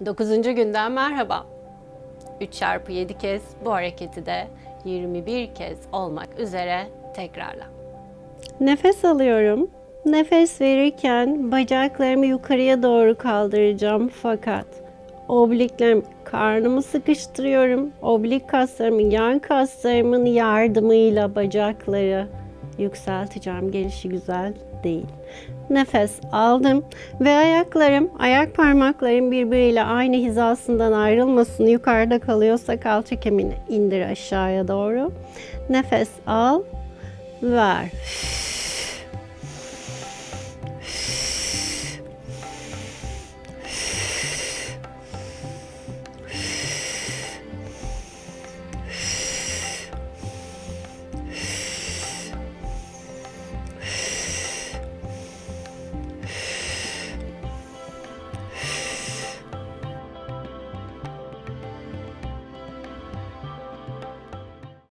9. günden merhaba. 3 çarpı 7 kez bu hareketi de 21 kez olmak üzere tekrarla. Nefes alıyorum. Nefes verirken bacaklarımı yukarıya doğru kaldıracağım fakat obliklerim karnımı sıkıştırıyorum. Oblik kaslarımın yan kaslarımın yardımıyla bacakları yükselteceğim. Gelişi güzel değil. Nefes aldım ve ayaklarım, ayak parmaklarım birbiriyle aynı hizasından ayrılmasın. Yukarıda kalıyorsa kalça kemiğini indir aşağıya doğru. Nefes al, ver.